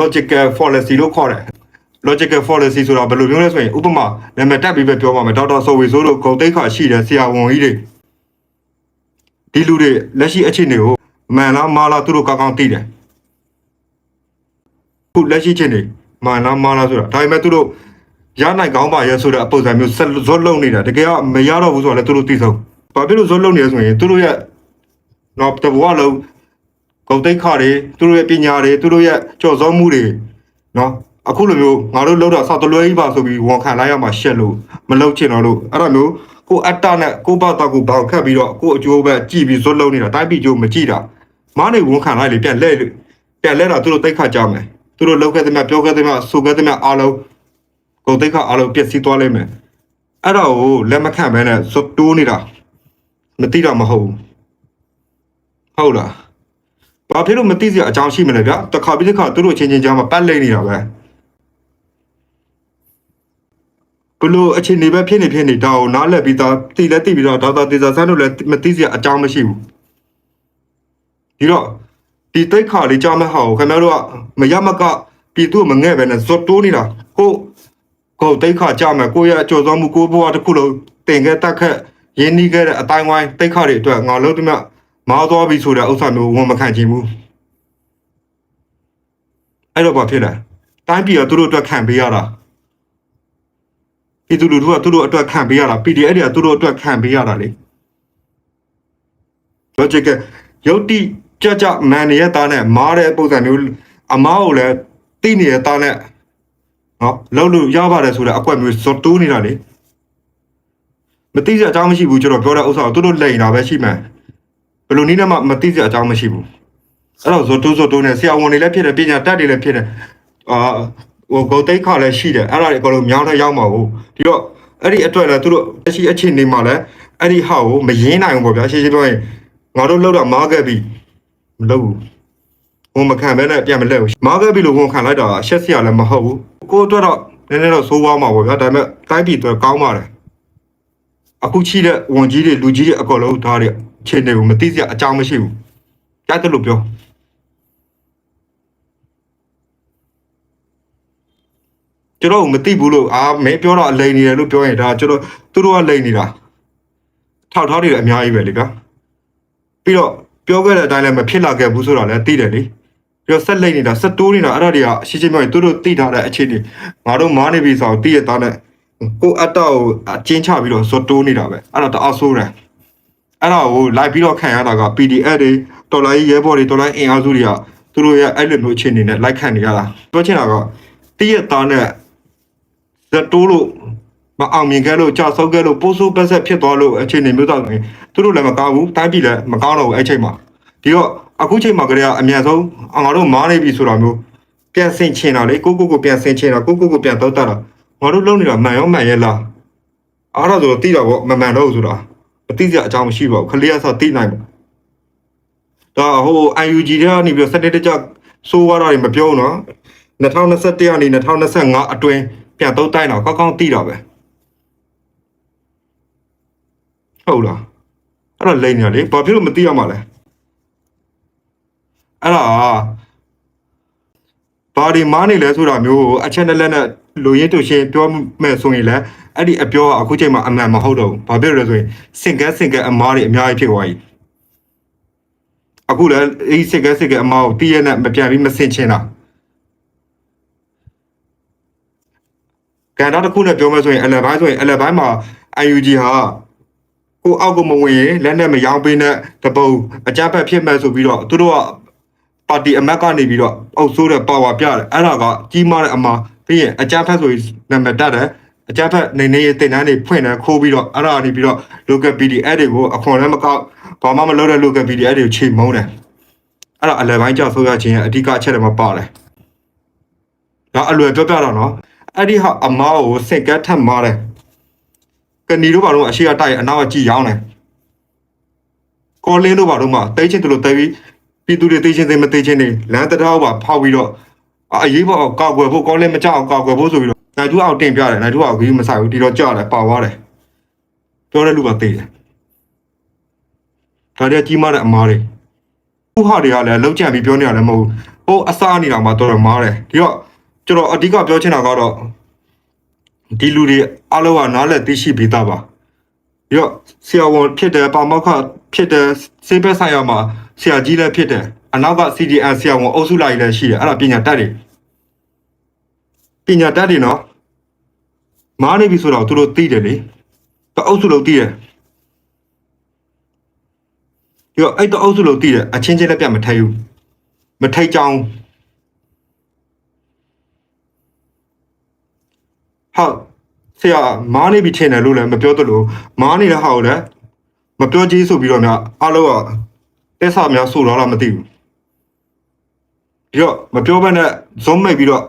logical fallacy လို့ခေါ်တယ် logical fallacy ဆိုတာဘယ်လိုမျိုးလဲဆိုရင်ဥပမာနာမည်တက်ပြီးပဲပြောပါမယ်ဒေါက်တာဆိုဝေဆိုးတို့ဂုံတိတ်ခါရှိတယ်ဆရာဝန်ကြီးတွေဒီလူတွေလက်ရှိအခြေအနေကိုမှန်လားမှားလားသူတို့ကောင်းကောင်းသိတယ်ခုလက်ရှိအခြေအနေမှန်လားမှားလားဆိုတာဒါပေမဲ့သူတို့ရနိုင်ကောင်းပါရဲ့ဆိုတဲ့အပုံစံမျိုးဆက်ဇွတ်လုံနေတာတကယ်ကမရတော့ဘူးဆိုတော့လည်းသူတို့သိဆုံးဘာဖြစ်လို့ဇွတ်လုံနေလဲဆိုရင်သူတို့ရဲ့တော့တဘဝလုံး ဂုံတိတ်ခါတွေသူတို့ရဲ့ပညာတွေသူတို့ရဲ့ကြော်စောမှုတွေနော်အခုလိုမျိုးငါတို့လောက်တော့စောက်တလွဲကြီးပါဆိုပြီးဝန်ခံလိုက်ရမှာရှက်လို့မလောက်ချင်တော့လို့အဲ့ဒါမျိုးကိုအတ္တနဲ့ကိုဘတာကိုဘောင်ခတ်ပြီးတော့ကိုအကျိုးပဲကြည်ပြီးဇွတ်လုံးနေတာတိုင်းပြည်ကျိုးမကြည့်တာမားနေဝန်ခံလိုက်လေပြန်လဲလို့ပြန်လဲတာသူတို့တိတ်ခါကြမယ်သူတို့လောက်ခဲ့တဲ့မြပြောခဲ့တဲ့မြဆိုခဲ့တဲ့မြအားလုံးဂုံတိတ်ခါအားလုံးပြည့်စည်သွားလိမ့်မယ်အဲ့ဒါကိုလက်မခံဘဲနဲ့ဇွတ်တိုးနေတာမသိတာမဟုတ်ဘူးဟုတ်လား ဘာဖြစ်လို့မသိစရာအကြောင်းရှိမလဲဗျာတစ်ခါပြီးတစ်ခါသူတို့ချင်းချင်းကြားမှာပတ်လိမ့်နေတာပဲဘလို့အချင်းနေပဲဖြစ်နေဖြစ်နေဒါကိုနားလည်ပြီးသားတည်လဲတည်ပြီးတော့ဒေါက်တာတေဇာဆန်းတို့လည်းမသိစရာအကြောင်းမရှိဘူးဒီတော့ဒီတိတ်ခါလေးကြားမဲ့ဟာကိုခင်ဗျားတို့ကမရမကပြည်သူမငဲ့ပဲနဲ့ဇွတ်တိုးနေတာကိုကိုတိတ်ခါကြားမဲ့ကိုရဲ့အကျော်စောမှုကိုဘဝတစ်ခုလုံးတင်ခဲ့တက်ခက်ရင်းနှီးခဲ့တဲ့အတိုင်းဝိုင်းတိတ်ခါတွေအတွက်ငါလုံးတမ မားသွားပြီဆိုတဲ့ဥစ္စာမျိုးဝန်မခံချင်ဘူးအဲ့တော့ဘာဖြစ်လဲတိုင်းပြည်ကသူတို့အတွက်ခံပေးရတာပြည်သူလူထုကသူတို့အတွက်ခံပေးရတာ PDF တွေကသူတို့အတွက်ခံပေးရတာလေ logic ကယုတ်တိကြကြမန်ရဲ့သားနဲ့မားတဲ့ပုံစံမျိုးအမားကိုလည်းသိနေတဲ့သားနဲ့နော်လောက်လို့ရပါတယ်ဆိုတဲ့အကွက်မျိုးစောတိုးနေတာလေမသိစရာအကြောင်းမရှိဘူးကျွန်တော်ပြောတဲ့ဥစ္စာကိုသူတို့လိန်တာပဲရှိမှန် ဘယ်လိုနည်းနဲ့မှမသိစရာအကြောင်းမရှိဘူးအဲ့တော့ဇိုတိုးဇိုတိုးနဲ့ဆရာဝန်တွေလည်းဖြစ်တယ်ပညာတတ်တွေလည်းဖြစ်တယ်အာဟိုဂုတ်သိက္ခာလည်းရှိတယ်အဲ့ဒါတွေအကုန်လုံးမြောင်းထရောက်မှာကိုဒီတော့အဲ့ဒီအတွက်လည်းသူတို့အရှိအချင်းနေမှာလည်းအဲ့ဒီဟာကိုမရင်းနိုင်ဘူးပေါ့ဗျာရှင်းရှင်းပြောရင်ငါတို့လောက်တော့မားခဲ့ပြီမလုပ်ဘူးဝန်မခံဘဲနဲ့ပြန်မလဲဘူးမားခဲ့ပြီလို့ဝန်ခံလိုက်တာအရှက်စရာလည်းမဟုတ်ဘူးကိုယ့်အတွက်တော့နည်းနည်းတော့ဆိုးွားမှာပေါ့ဗျာဒါပေမဲ့တိုင်းပြည်အတွက်ကောင်းပါတယ်အခုချိတဲ့ဝန်ကြီးတွေလူကြီးတွေအကုန်လုံးဒါတွေအ ချင်းတွေကိုမသိစရာအကြောင်းမရှိဘူးကြားတယ်လို့ပြောကျွန်တော်မသိဘူးလို့အာမင်းပြောတော့အလိန်နေတယ်လို့ပြောရင်ဒါကျွန်တော်သူတို့ကလိန်နေတာထောက်ထောက်တွေအများကြီးပဲလေဗျာပြီးတော့ပြောခဲ့တဲ့အတိုင်းလည်းမဖြစ်လာခဲ့ဘူးဆိုတာလည်းသိတယ်လေပြီးတော့ဆက်လိန်နေတာဆက်တိုးနေတာအဲ့ဒါတွေကရှင်းရှင်းပြောရင်သူတို့သိထားတဲ့အခြေအနေငါတို့မားနေပြီဆိုတော့သိရသားနဲ့ကိုအတ္တကိုအကျဉ်းချပြီးတော့ဇွတ်တိုးနေတာပဲအဲ့ဒါတအားဆိုးတယ် အဲ့ဒါကိုလိုက်ပြီးတော့ခံရတာက PDF တွေတော်လိုင်းရဲဘော်တွေတော်လိုင်းအင်အားစုတွေကသူတို့ရဲ့အဲ့လိုမျိုးအခြေအနေနဲ့လိုက်ခံနေရတာပြောချင်တာကသိရသားနဲ့ဇက်တိုးလို့မအောင်မြင်ခဲ့လို့ကြာဆုံးခဲ့လို့ပိုးဆိုးပတ်ဆက်ဖြစ်သွားလို့အခြေအနေမျိုးတော့ဆိုရင်သူတို့လည်းမကောင်းဘူးတိုင်းပြည်လည်းမကောင်းတော့ဘူးအဲ့ချိန်မှာဒီတော့အခုချိန်မှာကလေးကအမြန်ဆုံးအငါတို့မားနေပြီဆိုတာမျိုးပြန်ဆင်ချင်တာလေကိုကိုကိုပြန်ဆင်ချင်တာကိုကိုကိုပြန်တော့တတ်တာငါတို့လုံနေတာမှန်ရောမှန်ရဲ့လားအားတော့ဆိုတော့တိတာပေါ့မမှန်တော့ဘူးဆိုတာ မသိစရာအကြောင်းမရှိပါဘူးခလေးကဆိုတိနိုင်ပါဒါဟို UNG တွေကနေပြီးစနစ်တကျစိုးရတာတွေမပြောဘူးနော်2021ကနေ2025အတွင်းပြန်တော့တိုင်းတော့ကောင်းကောင်းသိတာပဲဟုတ်လားအဲ့တော့လိမ့်နေလေဘာဖြစ်လို့မသိရမှာလဲအဲ့ဒါဘာဒီမားနေလဲဆိုတာမျိုးကိုအချက်နဲ့လက်နဲ့လူရင်းတူရှင်းပြောမယ်ဆိုရင်လည်း အဲ့ဒီအပြောကအခုချိန်မှာအမှန်မဟုတ်တော့ဘူးဘာဖြစ်လို့လဲဆိုရင်စင်ကဲစင်ကဲအမားတွေအများကြီးဖြစ်သွားပြီအခုလည်းအဲ့ဒီစင်ကဲစင်ကဲအမားကိုတည့်ရနဲ့မပြန်ပြီးမစင်ချင်တာကန်တာတစ်ခုနဲ့ပြောမယ်ဆိုရင်အလဘိုင်းဆိုရင်အလဘိုင်းမှာ UNG ဟာကိုအောက်ကမဝင်ရင်လက်နဲ့မရောပေးနဲ့တပုံအကြမ်းဖက်ဖြစ်မဲ့ဆိုပြီးတော့သူတို့ကပါတီအမတ်ကနေပြီးတော့အုပ်ဆိုးတဲ့ပါဝါပြတယ်အဲ့ဒါကကြီးမားတဲ့အမှားပြီးရင်အကြမ်းဖက်ဆိုရင်နာမည်တက်တယ် အကြမ်းဖက်နေနေတင်တန်းတွေဖွင့်တယ်ခိုးပြီးတော့အဲ့ဒါကနေပြီးတော့ local PDF တွေကိုအခွန်လည်းမကောက်ဘာမှမလုပ်တဲ့ local PDF တွေကိုချိန်မုန်းတယ်အဲ့ဒါအလဘိုင်းကြောက်ဆိုရခြင်းရဲ့အဓိကအချက်တွေမှာပါတယ်ဒါအလွယ်ပြောပြတော့နော်အဲ့ဒီဟာအမားကိုစင်ကတ်ထက်မားတယ်ကနီတို့ဘာလို့အရှိကတိုက်အနောက်ကကြည်ရောင်းတယ်ကောလင်းတို့ဘာလို့မှတိတ်ချင်းတို့တိတ်ပြီးပြည်သူတွေတိတ်ချင်းသိမတိတ်ချင်းနေလမ်းတရားပါဖောက်ပြီးတော့အရေးပေါ်ကောက်ွယ်ဖို့ကောလင်းမကြောက်ကောက်ွယ်ဖို့ဆိုပြီးတော့ နိုင်တူအောင်တင်ပြတယ်နိုင်တူအောင်ကြီးမဆိုင်ဘူးဒီတော့ကြောက်တယ်ပါသွားတယ်ပြောတဲ့လူပါသိတယ်ဒါတည်းကြီးမားတဲ့အမားတွေဥဟာတွေကလည်းလောက်ကြံပြီးပြောနေရတယ်မဟုတ်ဘူးဟိုအစားနေတာမှတော်တော်မားတယ်ဒီတော့ကျွန်တော်အဓိကပြောချင်တာကတော့ဒီလူတွေအလုံးကနားလည်သိရှိပြီးသားပါဒီတော့ဆရာဝန်ဖြစ်တယ်ပါမောက္ခဖြစ်တယ်စေဘက်ဆိုင်ရာမှာဆရာကြီးလည်းဖြစ်တယ်အနောက်က CDN ဆရာဝန်အုပ်စုလိုက်လည်းရှိတယ်အဲ့ဒါပညာတတ်တွေ ပညာတတ်တွေနော်မားနေပြီဆိုတော့သူတို့သိတယ်လေတအုပ်စုလုံးသိတယ်ဒီတော့အဲ့တအုပ်စုလုံးသိတယ်အချင်းချင်းလည်းပြတ်မထိုက်ဘူးမထိုက်ကြောင်းဟုတ်ဆရာမားနေပြီထင်တယ်လို့လည်းမပြောသလိုမားနေတဲ့ဟာကိုလည်းမပြောကြီးဆိုပြီးတော့များအလုံးကတက်ဆာများဆိုတော့လားမသိဘူးဒီတော့မပြောဘဲနဲ့ဇုံးမိတ်ပြီးတော့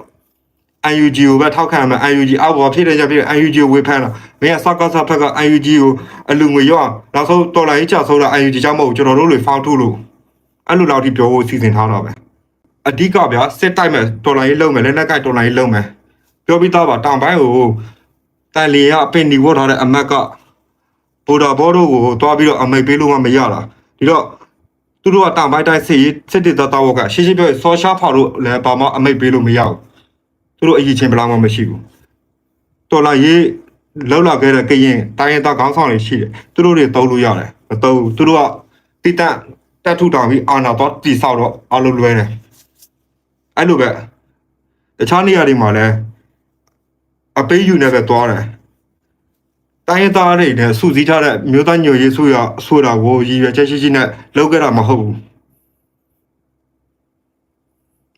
UNG ကိုပဲထောက်ခံမယ် UNG အောက်ပေါ်ဖြစ်တဲ့ကြဖြစ် UNG ကိုဝေဖန်တာမင်းကစကားစားဖက်က UNG ကိုအလူငွေရောနောက်ဆုံးတော်လိုင်းချဆုံးတာ UNG ကြောင့်မဟုတ်ကျွန်တော်တို့တွေဖောက်ထုတ်လို့အဲ့လိုလောက်ထိပြောဖို့စီစဉ်ထားတာပဲအဓိကဗျာစစ်တိုက်မယ်တော်လိုင်းလုံးမယ်လက်နက်ကတော်လိုင်းလုံးမယ်ပြောပြီးသားပါတောင်ပိုင်းကိုတန်လီကအပင်ဒီဝတ်ထားတဲ့အမက်ကဘူဒါဘောတို့ကိုတွားပြီးတော့အမိတ်ပေးလို့မှမရတာဒီတော့သူတို့ကတောင်ပိုင်းတိုင်းစစ်စစ်တေတာတောက်ကရှင်းရှင်းပြောဆောရှာဖောက်လို့လည်းဘာမှအမိတ်ပေးလို့မရဘူး သူတို့အရေးချင်းဘယ်လောက်မှမရှိဘူးတော်လာရေးလောက်လာခဲ့တဲ့ကရင်တိုင်းရင်းသားခေါင်းဆောင်တွေရှိတယ်သူတို့တွေတုံးလို့ရတယ်မတုံးဘူးသူတို့ကတိတန့်တက်ထုတောင်ပြီးအာနာတော့တိဆောက်တော့အလုံးလွဲတယ်အဲ့လိုပဲတခြားနေရာတွေမှာလည်းအပေးယူနေပဲသွားတယ်တိုင်းရင်းသားတွေနဲ့စုစည်းထားတဲ့မြို့သားညိုရေးဆိုရဆိုတာကိုရည်ရွယ်ချက်ရှိရှိနဲ့လုပ်ခဲ့တာမဟုတ်ဘူး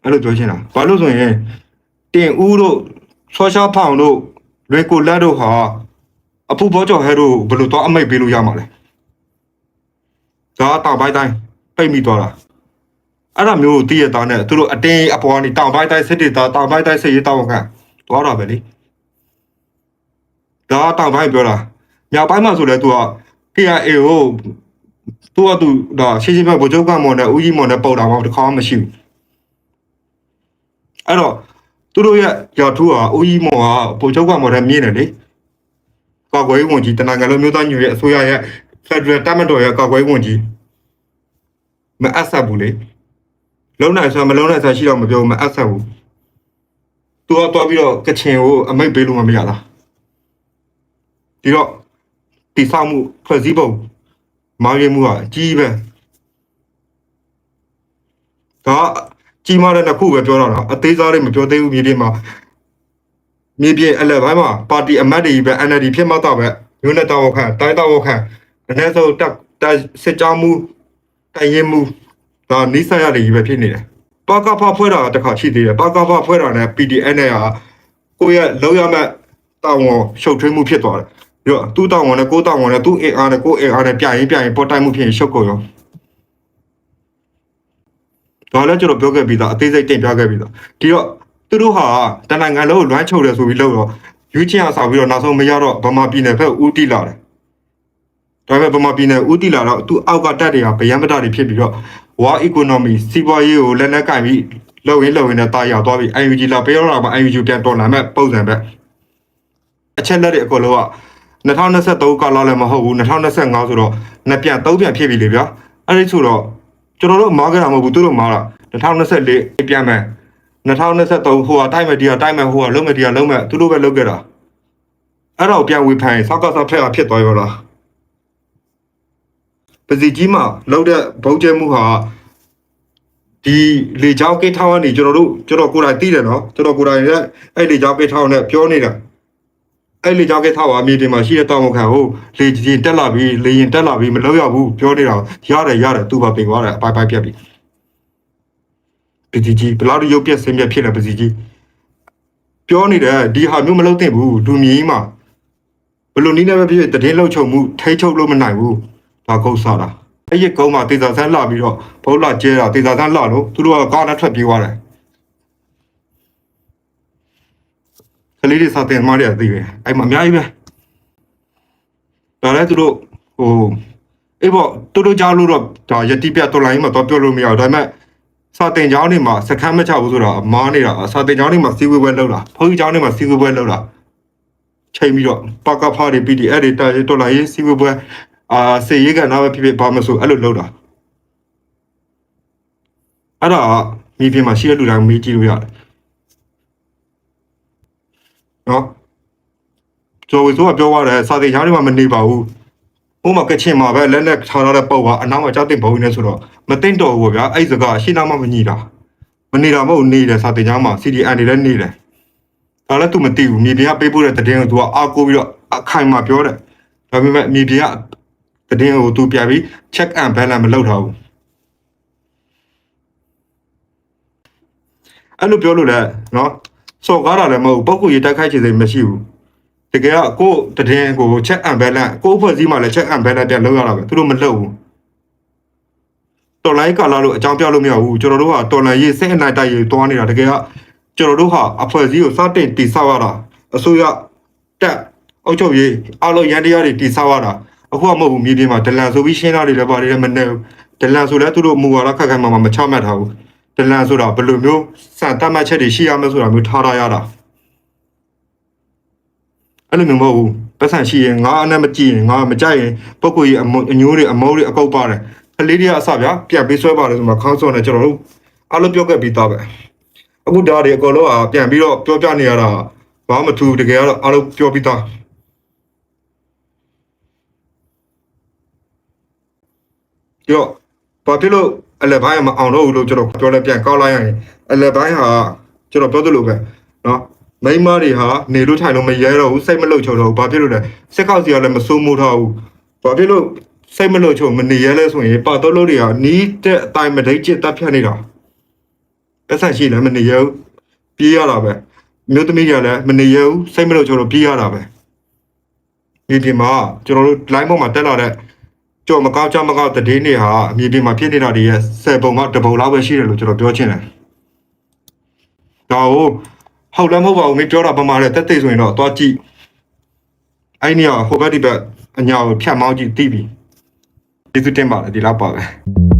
အဲ့လိုပြောချင်တာဘာလို့ဆိုရင် တင်ဦးတို့ဆောရှာဖောင်တို့လွေကိုလက်တို့ဟာအဖူဘောကျော်ဟဲတို့ဘယ်လိုတော့အမိတ်ပေးလို့ရမှာလဲဒါတောင်ပိုင်းတိုင်းပိတ်မိသွားတာအဲ့ဒါမျိုးကိုတည့်ရသားနဲ့သူတို့အတင်းအပေါ်ကနေတောင်ပိုင်းတိုင်းစစ်တေသားတောင်ပိုင်းတိုင်းစစ်ရေးတောင်ခံသွားတာပဲလေဒါတောင်ပိုင်းပြောတာမြောက်ပိုင်းမှာဆိုလဲသူက KIA ကိုသူကသူဒါရှင်းရှင်းပဲဗိုလ်ချုပ်ကမော်နဲ့ဦးကြီးမော်နဲ့ပုတ်တာမှတစ်ခါမှမရှိဘူးအဲ့တော့ သူတို့ရဲ့ရာထူးဟာအိုးကြီးမော်ဟာပိုချုပ်ကမော်တဲ့မြင့်တယ်လေကာကွယ်ရေးဝန်ကြီးတနင်္ဂနွေမျိုးသားညွရဲ့အစိုးရရဲ့ဖက်ဒရယ်တပ်မတော်ရဲ့ကာကွယ်ရေးဝန်ကြီးမအပ်ဆက်ဘူးလေလုံးနိုင်ဆိုမလုံးနိုင်ဆိုရှိတော့မပြောဘူးမအပ်ဆက်ဘူးသူကတွားပြီးတော့ကချင်ကိုအမိတ်ပေးလို့မရတာဒီတော့တိဆောက်မှုဖွဲ့စည်းပုံမာရီမှုဟာအကြီးပဲဒါ ကကြီးမားတဲ့နှစ်ခုပဲပြောတော့တာအသေးစားတွေမပြောသေးဘူးမြေပြင်မှာမြေပြင်အလက်ပိုင်းမှာပါတီအမတ်တွေပဲ NLD ဖြစ်မှတော့ပဲညနေတော်ခန့်တိုင်းတော်ခန့်အနည်းဆုံးတက်တက်စစ်ကြောမှုတိုင်ရင်မှုဒါနိစ္စရတယ်ကြီးပဲဖြစ်နေတယ်ပါကဖဖွဲ့တာတစ်ခါရှိသေးတယ်ပါကဖဖွဲ့တာနဲ့ PDN နဲ့ဟာကိုယ့်ရဲ့လောက်ရမဲ့တောင်းဝန်ရှုပ်ထွေးမှုဖြစ်သွားတယ်ပြီးတော့သူ့တောင်းဝန်နဲ့ကိုယ်တောင်းဝန်နဲ့သူ့အင်အားနဲ့ကိုယ်အင်အားနဲ့ပြရင်ပြရင်ပေါ်တိုင်မှုဖြစ်ရင်ရှုပ်ကုန်ရော ဒါလည်းကျွန်တော်ပြောခဲ့ပြီးသားအသေးစိတ်တင်ပြခဲ့ပြီးသားဒီတော့သူတို့ဟာတနင်္ဂနွေလုံးလွမ်းချုပ်တယ်ဆိုပြီးလို့တော့ယူချင်းအောင်ဆောင်ပြီးတော့နောက်ဆုံးမရတော့ဗမာပြည်နယ်ဘက်ဦးတီလာတယ်ဒါပေမဲ့ဗမာပြည်နယ်ဦးတီလာတော့သူအောက်ကတက်တွေကဗယံမတတွေဖြစ်ပြီးတော့ဝါ economy စီးပွားရေးကိုလက်နက်ကင်ပြီးလှုပ်ရင်းလှုပ်ရင်းနဲ့တာရောက်သွားပြီး UNG လာပြောတော့မှ UNG ပြန်တော်လာမဲ့ပုံစံပဲအချက်လက်တွေအကုန်လုံးက2023ကာလလည်းမဟုတ်ဘူး2025ဆိုတော့နှစ်ပြန်သုံးပြန်ဖြစ်ပြီလေဗျာအဲ့ဒီဆိုတော့ ကျွန်တော်တို့မားကြတာမဟုတ်ဘူးသူတို့မားတာ2024ပြန်မယ်2023ဟိုဟာတိုက်မယ်ဒီဟာတိုက်မယ်ဟိုဟာလုံးမယ်ဒီဟာလုံးမယ်သူတို့ပဲလုံးခဲ့တာအဲ့တော့ပြန်ဝေဖန်ရင်စောက်ကစားဖက်ကဖြစ်သွားရောလားပစီကြီးမှာလောက်တဲ့ဗုံးကျဲမှုဟာဒီလေချောင်းကိထောင်းကနေကျွန်တော်တို့ကျွန်တော်ကိုယ်တိုင်သိတယ်နော်ကျွန်တော်ကိုယ်တိုင်လည်းအဲ့လေချောင်းကိထောင်းနဲ့ပြောနေတာ အဲ့လေချောင်းကိထောင်းဟာအမြေတင်မှာရှိတဲ့တောင်မခံဟုတ်လေရင်တက်လာပြီးလေရင်တက်လာပြီးမလောက်ရဘူးပြောနေတာရတယ်ရတယ်သူ့ဘာပင်သွားတယ်အပိုက်ပိုက်ပြက်ပြီပစီကြီးဘလောက်ရုပ်ပြက်ဆင်းပြက်ဖြစ်လဲပစီကြီးပြောနေတယ်ဒီဟာမျိုးမလုပ်သင့်ဘူးလူမြင်းမှာဘယ်လိုနည်းနဲ့ပဲဖြစ်ဖြစ်တည်င်းလှုပ်ချုပ်မှုထိချုပ်လို့မနိုင်ဘူးဒါကုတ်စားတာအဲ့ဒီကုန်းမှာတေသာဆန်းလာပြီးတော့ဘုတ်လာကျဲတာတေသာဆန်းလာလို့သူတို့ကကားနဲ့ထွက်ပြေးသွားတယ် လေးတွေစာတင်မားတယ်သိပဲအဲ့မှာအများကြီးပဲဒါလည်းသူတို့ဟိုအေးပေါ့သူတို့ကြားလို့တော့ဒါယတိပြတ်တော်လိုင်းမှာတော့ပြောလို့မရဘူးဒါပေမဲ့စာတင်ကျောင်းတွေမှာစခန်းမချဘူးဆိုတော့မားနေတာစာတင်ကျောင်းတွေမှာစီဝေပွဲလောက်တာဘုန်းကြီးကျောင်းတွေမှာစီဝေပွဲလောက်တာချိန်ပြီးတော့ပကဖားတွေ PDF တွေတာတော်လိုင်းစီဝေပွဲအာစေရေးကနာပဲဖြစ်ဖြစ်ဘာမဆိုအဲ့လိုလောက်တာအဲ့ဒါမြေပြင်မှာရှိတဲ့လူတိုင်းမေးကြည့်လို့ရတယ် နော်ကျော်ဝေဆိုးကပြောရတယ်စာသေးချားတွေမှာမနေပါဘူးဟိုမှာကချင်မှာပဲလက်လက်ထားရတဲ့ပုံကအနောက်မှာကြောက်တင်ဘုံနေဆိုတော့မသိမ့်တော်ဘူးဗျာအဲ့စကားရှင်းနာမှမညီတာမနေတာမဟုတ်နေတယ်စာသေးချားမှာ CDN တွေလည်းနေတယ်ဒါလည်း तू မသိဘူးမြေပြင်ကပေးပို့တဲ့တည်င်းကို तू ကအာကိုပြီးတော့အခိုင်မှာပြောတယ်ဒါပေမဲ့မြေပြင်ကတည်င်းကို तू ပြပြီး check and balance မလုပ်ထားဘူး အဲ့လိုပြောလို့လည်းနော် စော်ကားတာလည်းမဟုတ်ဘူးပုတ်ကူရေးတိုက်ခိုက်ချင်စိတ်မရှိဘူးတကယ်ကကိုယ်တည်င်းကို check and balance ကိုယ်ဖွဲ့စည်းမှလည်း check and balance ပြန်လုပ်ရတာပဲသူတို့မလုပ်ဘူးတော်လိုင်းကာလာလို့အကြောင်းပြလို့မရဘူးကျွန်တော်တို့ကတော်လိုင်းရေးစိတ်အနိုင်တိုက်ရေးတွားနေတာတကယ်ကကျွန်တော်တို့ဟာအဖွဲ့အစည်းကိုစတင်တည်ဆောက်ရတာအစိုးရတက်အုပ်ချုပ်ရေးအလုံးရန်တရားတွေတည်ဆောက်ရတာအခုကမဟုတ်ဘူးမြေပြင်မှာဒလန်ဆိုပြီးရှင်းတာတွေလည်းပါတယ်မနေဘူးဒလန်ဆိုလည်းသူတို့မူဝါဒခက်ခဲမှမချမှတ်ထားဘူး ဒလန်ဆိုတာဘယ်လိုမျိုးစံတတ်မှတ်ချက်တွေရှိရမလဲဆိုတာမျိုးထားရရတာအဲ့လိုမျိုးမဟုတ်ဘူးပတ်စံရှိရင်ငါအနဲ့မကြည့်ရင်ငါမကြိုက်ရင်ပုဂ္ဂိုလ်ကြီးအမုံအညိုးတွေအမိုးတွေအကုတ်ပါတယ်ကလေးတွေကအစဗျာပြန်ပေးဆွဲပါတယ်ဆိုမှခေါင်းစောနေကျွန်တော်တို့အားလုံးပြောခဲ့ပြီးသားပဲအခုဒါတွေအကုန်လုံးอ่ะပြန်ပြီးတော့ပြောပြနေရတာဘာမှမထူးတကယ်ကတော့အားလုံးပြောပြီးသားကြော့ဘာဖြစ်လို့ အလက်ပိုင်းကမအောင်တော့ဘူးလို့ကျွန်တော်ပြောလဲပြန်ကောက်လိုက်ရရင်အလက်ပိုင်းဟာကျွန်တော်ပြောသလိုပဲเนาะမိန်းမတွေဟာနေလို့ထိုင်လို့မရဲတော့ဘူးစိတ်မလုံချုံတော့ဘူးဘာဖြစ်လို့လဲစက်ကောက်စီကလည်းမစိုးမိုးထားဘူးဘာဖြစ်လို့စိတ်မလုံချုံမနေရဲလဲဆိုရင်ပါတော့လို့တွေဟာနီးတဲ့အတိုင်းမဒိတ်ချစ်တပ်ဖြတ်နေတာပတ်ဆက်ရှိလည်းမနေရဲဘူးပြေးရတာပဲမြို့သမီးတွေကလည်းမနေရဲဘူးစိတ်မလုံချုံတော့ပြေးရတာပဲဒီဒီမှာကျွန်တော်တို့ line ပေါ်မှာတက်လာတဲ့ ကြော်မကောက်ကြမကောက်တည်င်းတွေဟာအမြေပြင်မှာဖြစ်နေတာတွေရဲ့ဆယ်ပုံကတပုံလောက်ပဲရှိတယ်လို့ကျွန်တော်ပြောချင်တယ်။ဒါကိုဟုတ်လည်းမဟုတ်ပါဘူးမင်းပြောတာပမာတဲ့တက်သိဆိုရင်တော့သွားကြည့်။အဲ့နေရာဟိုဘက်ဒီဘက်အညာကိုဖြတ်မောင်းကြည့်သိပြီ။ကျေးဇူးတင်ပါတယ်ဒီလောက်ပါပဲ။